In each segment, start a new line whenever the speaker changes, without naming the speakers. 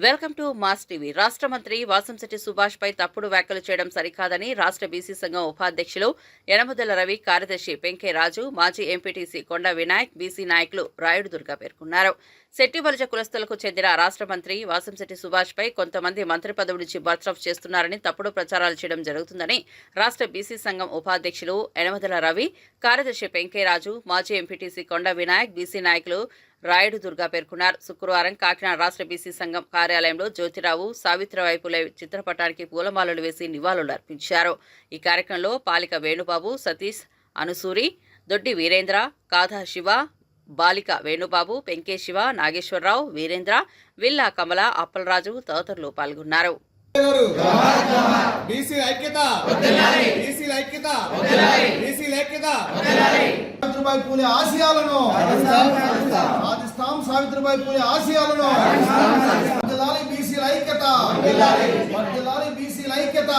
Welcome to mass TV. రాష్ట్ర మంత్రి వాసంశెట్టి సుభాష్ పై తప్పుడు వ్యాఖ్యలు చేయడం సరికాదని రాష్ట్ర బీసీ సంఘం ఉపాధ్యక్షులు యనమదల రవి కార్యదర్శి పెంకే రాజు మాజీ ఎంపీటీసీ కొండ వినాయక్ బీసీ నాయకులు రాయుడు దుర్గా పేర్కొన్నారు. శెట్టి బలిజ కులస్తులకు చెందిన రాష్ట్ర మంత్రి వాసంశెట్టి సుభాష్ పై కొంతమంది మంత్రి పదవి నుంచి బర్త్రఫ్ చేస్తున్నారని తప్పుడు ప్రచారాలు చేయడం జరుగుతుందని రాష్ట్ర బీసీ సంఘం ఉపాధ్యక్షులు యనమదల రవి కార్యదర్శి పెంకే రాజు మాజీ ఎంపీటీసీ కొండ వినాయక్ బీసీ నాయకులు రాయుడు దుర్గా పేర్కొన్నారు. శుక్రవారం కాకినాడ రాష్ట్ర బీసీ సంఘం కార్యాలయంలో జ్యోతిరావు సావిత్రిబాయి పులే చిత్రపటానికి పూలమాలలు వేసి నివాళులు అర్పించారు. ఈ కార్యక్రమంలో పాలిక వేణుబాబు సతీష్ అనుసూరి దొడ్డి వీరేంద్ర కాథా శివ బాలిక వేణుబాబు పెంకే శివ నాగేశ్వరరావు వీరేంద్ర విల్లా కమల అప్పలరాజు తదితరులు పాల్గొన్నారు.
బీసీ ఐక్యత. బీసీ ఐక్యత. బీసీ ఐక్యత.
సావిత్రిబాయి పూలే ఆశయాలను. సాధిస్తాం సావిత్రిబాయి పూలే ఆశయాలను. బీసీల ఐక్యత. బీసీల ఐక్యత.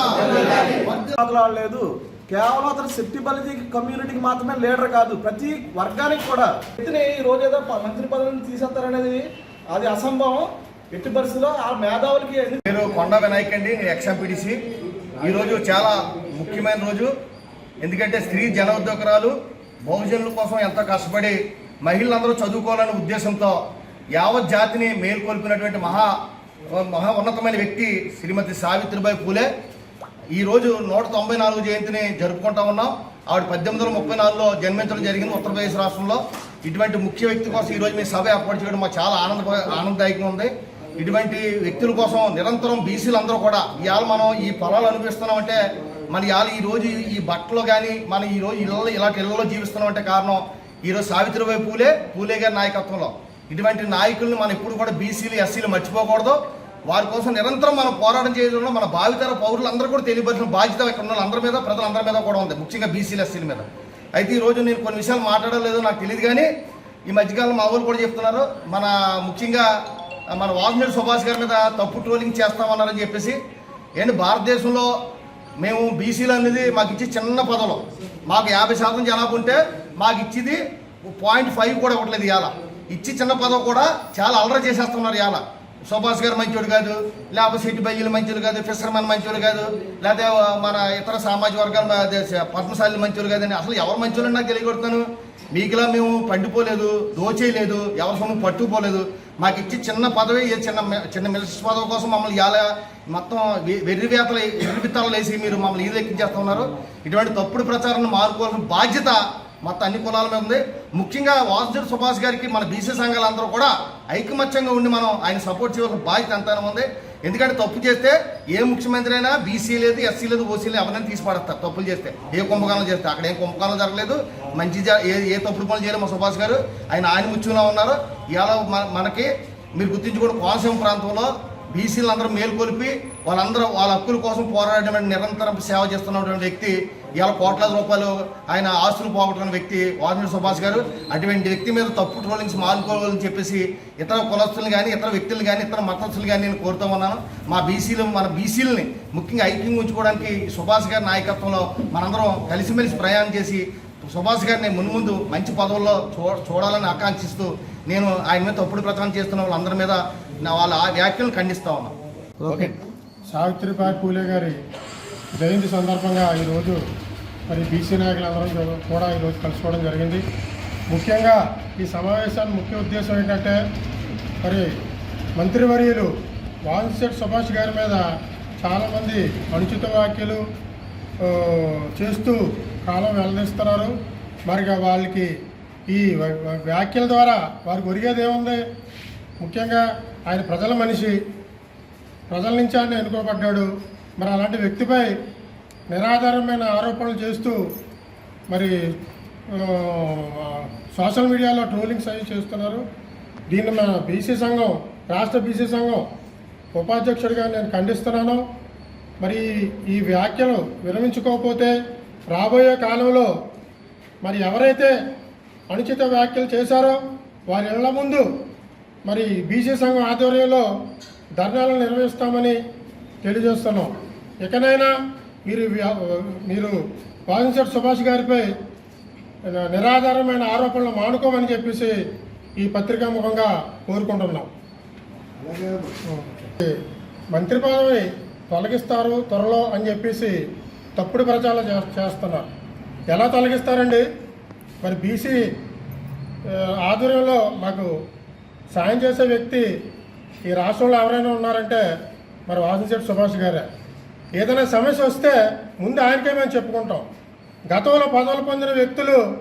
కేవలం అతను శక్తి బలిజీ కమ్యూనిటీకి మాత్రమే లీడర్ కాదు. ప్రతి వర్గానికి కూడా. వ్యక్తిని ఈ రోజు ఏదో ప- మంత్రి పదవిని తీసేస్తారనేది అది అసంభవం. ఎట్టి పరిస్థితుల్లో ఆ మేధావులకి
పేరు కొండ వినాయక్ అండి నేను ఎక్స్ఎంపీడిసి ఈరోజు చాలా ముఖ్యమైన రోజు. ఎందుకంటే స్త్రీ జన ఉద్యోగరాలు బహుజనుల కోసం ఎంతో కష్టపడి మహిళలందరూ చదువుకోవాలనే ఉద్దేశంతో యావత్ జాతిని మేల్కొల్పినటువంటి మహా మహా ఉన్నతమైన వ్యక్తి శ్రీమతి సావిత్రిబాయి పూలే. ఈ రోజు నూట తొంభై నాలుగు జయంతిని జరుపుకుంటా ఉన్నాం. ఆవిడ పద్దెనిమిది వందల ముప్పై నాలుగులో జన్మించడం జరిగింది ఉత్తరప్రదేశ్ రాష్ట్రంలో. ఇటువంటి ముఖ్య వ్యక్తి కోసం ఈరోజు మీ సభ ఏర్పాటు చేయడం మాకు చాలా ఆనంద ఆనందదాయకంగా ఉంది. ఇటువంటి వ్యక్తుల కోసం నిరంతరం బీసీలు అందరూ కూడా ఇవాళ మనం ఈ పొలాలు అనిపిస్తున్నామంటే మన ఇవాళ ఈ రోజు ఈ బట్టలు కానీ మన ఈ రోజు ఇళ్ళలో ఇలాంటి ఇళ్ళలో జీవిస్తున్నామంటే కారణం ఈరోజు సావిత్రిబాయి పూలే పూలే గారి నాయకత్వంలో. ఇటువంటి నాయకుల్ని మనం ఎప్పుడు కూడా బీసీలు ఎస్సీలు మర్చిపోకూడదు. వారి కోసం నిరంతరం మనం పోరాటం చేయడంలో మన భావితర పౌరులందరూ కూడా తెలియపరిచిన బాధ్యత ఇక్కడ ఉన్న అందరి మీద ప్రజలందరి మీద కూడా ఉంది. ముఖ్యంగా బీసీలు ఎస్సీల మీద. అయితే ఈ రోజు నేను కొన్ని విషయాలు మాట్లాడలేదో నాకు తెలియదు కానీ ఈ మధ్యకాలం మా ఊరు కూడా చెప్తున్నారు. మన ముఖ్యంగా మన వాసునేడు సుభాష్ గారి మీద తప్పు ట్రోలింగ్ చేస్తామన్నారని చెప్పేసి ఏంటి భారతదేశంలో మేము బీసీలు అనేది మాకు ఇచ్చే చిన్న పదవులు మాకు యాభై శాతం జనాభా ఉంటే మాకు ఇచ్చేది పాయింట్ ఫైవ్ కూడా ఇవ్వట్లేదు ఇవాళ ఇచ్చి చిన్న పదవి కూడా చాలా అలర చేసేస్తున్నారు ఇవాళ సుభాష్ గారు మంచోడు కాదు లేకపోతే సిట్టి బయ్యలు మంచోడు కాదు ఫిషర్మెన్ మంచోడు కాదు లేకపోతే మన ఇతర సామాజిక వర్గాల పద్మశాలి మంచోడు కాదని అసలు ఎవరు మంచోళ్ళు నాకు తెలియకొడతాను మీకులా మేము పండిపోలేదు దోచేయలేదు ఎవరి సొమ్ము పట్టుకుపోలేదు. మాకు ఇచ్చి చిన్న పదవి ఏ చిన్న చిన్న మిలిటరీ పదవి కోసం మమ్మల్ని ఇవాళ మొత్తం వె- వెర్రి వేతలు విత్తనాలు వేసి మీరు మమ్మల్ని ఇది ఎక్కించేస్తా ఇటువంటి తప్పుడు ప్రచారాన్ని మారుకోవాల్సిన బాధ్యత మొత్తం అన్ని కులాల మీద ఉంది. ముఖ్యంగా వాసుదేవ్ సుభాష్ గారికి మన బీసీ సంఘాలందరూ కూడా ఐకమత్యంగా ఉండి మనం ఆయన సపోర్ట్ చేయవలసిన బాధ్యత ఎంతైనా ఉంది. ఎందుకంటే తప్పు చేస్తే ఏ ముఖ్యమంత్రి అయినా బీసీ లేదు ఎస్సీ లేదు ఓసీ లేదు ఎవరైనా తీసి పడేస్తారు తప్పులు చేస్తే ఏ కుంభకోణం చేస్తే అక్కడ ఏం కుంభకోణం జరగలేదు. మంచి ఏ ఏ తప్పుడు పనులు చేయలేదు మా సుభాష్ గారు. ఆయన ఆయన ముచ్చులో ఉన్నారు. ఇవాళ మన- మనకి మీరు గుర్తించుకోండి కోనసీమ ప్రాంతంలో బీసీలు అందరూ మేల్కొల్పి వాళ్ళందరూ వాళ్ళ హక్కుల కోసం పోరాడడం నిరంతరం సేవ చేస్తున్నటువంటి వ్యక్తి ఇవాళ కోట్లాది రూపాయలు ఆయన ఆస్తులు పోగొట్టుకున్న వ్యక్తి వాజనేని సుభాష్ గారు. అటువంటి వ్యక్తి మీద తప్పు ట్రోలించి మానుకోవాలని చెప్పేసి ఇతర కులస్తులు కానీ ఇతర వ్యక్తులు కానీ ఇతర మతస్థులు కానీ నేను కోరుతూ ఉన్నాను. మా బీసీలు మన బీసీలని ముఖ్యంగా ఐక్యం ఉంచుకోవడానికి సుభాష్ గారి నాయకత్వంలో మనందరం కలిసిమెలిసి ప్రయాణం చేసి సుభాష్ గారిని మున్ముందు మంచి పదవుల్లో చూ చూడాలని ఆకాంక్షిస్తూ నేను ఆయన మీద తప్పుడు ప్రచారం చేస్తున్న వాళ్ళందరి మీద నా వాళ్ళ ఆ వ్యాఖ్యలను ఖండిస్తా ఉన్నాను
ఓకే.
సావిత్రిబాయి పూలే గారి జయంతి సందర్భంగా ఈరోజు మరి బీసీ నాయకులందరం కూడా ఈరోజు కలుసుకోవడం జరిగింది. ముఖ్యంగా ఈ సమావేశాన్ని ముఖ్య ఉద్దేశం ఏంటంటే మరి మంత్రివర్యులు వాన్సెట్ సుభాష్ గారి మీద చాలామంది అనుచిత వ్యాఖ్యలు చేస్తూ కాలం వెల్లడిస్తున్నారు. మరి వాళ్ళకి ఈ వ్యాఖ్యల ద్వారా వారికి ఒరిగేది ఏముంది? ముఖ్యంగా ఆయన ప్రజల మనిషి. ప్రజల నుంచి ఆయన ఎన్నుకోబడ్డాడు. మరి అలాంటి వ్యక్తిపై నిరాధారమైన ఆరోపణలు చేస్తూ మరి సోషల్ మీడియాలో ట్రోలింగ్స్ అవి చేస్తున్నారు. దీన్ని మన బీసీ సంఘం రాష్ట్ర బీసీ సంఘం ఉపాధ్యక్షుడిగా నేను ఖండిస్తున్నాను. మరి ఈ వ్యాఖ్యలు విరమించుకోకపోతే రాబోయే కాలంలో మరి ఎవరైతే అనుచిత వ్యాఖ్యలు చేశారో వారి ఇళ్ళ ముందు మరి బీసీ సంఘం ఆధ్వర్యంలో ధర్నాలు నిర్వహిస్తామని తెలియజేస్తున్నాం. ఇకనైనా మీరు మీరు వాసంశెట్టి సుభాష్ గారిపై నిరాధారమైన ఆరోపణలు మానుకోమని చెప్పేసి ఈ పత్రికా ముఖంగా కోరుకుంటున్నాం. మంత్రి పదవి తొలగిస్తారు త్వరలో అని చెప్పేసి తప్పుడు ప్రచారం చే- చేస్తున్నారు. ఎలా తొలగిస్తారండి? మరి బీసీ ఆధ్వర్యంలో మాకు సాయం చేసే వ్యక్తి ఈ రాష్ట్రంలో ఎవరైనా ఉన్నారంటే మరి వాసంశెట్టి సుభాష్ గారే. ఏదైనా సమస్య వస్తే ముందు ఆయనకే మేము చెప్పుకుంటాం. గతంలో పదవులు పొందిన వ్యక్తులు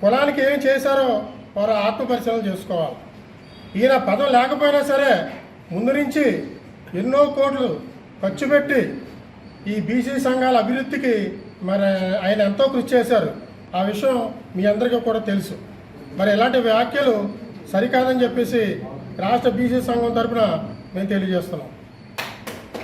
కులానికి ఏం చేశారో వారు ఆత్మపరిశీలన చేసుకోవాలి. ఈయన పదం లేకపోయినా సరే ముందు నుంచి ఎన్నో కోట్లు ఖర్చు పెట్టి ఈ బీసీ సంఘాల అభివృద్ధికి మరి ఆయన ఎంతో కృషి చేశారు. ఆ విషయం మీ అందరికీ కూడా తెలుసు. మరి ఇలాంటి వ్యాఖ్యలు సరికాదని చెప్పేసి రాష్ట్ర బీసీ సంఘం తరఫున మేము తెలియజేస్తున్నాం.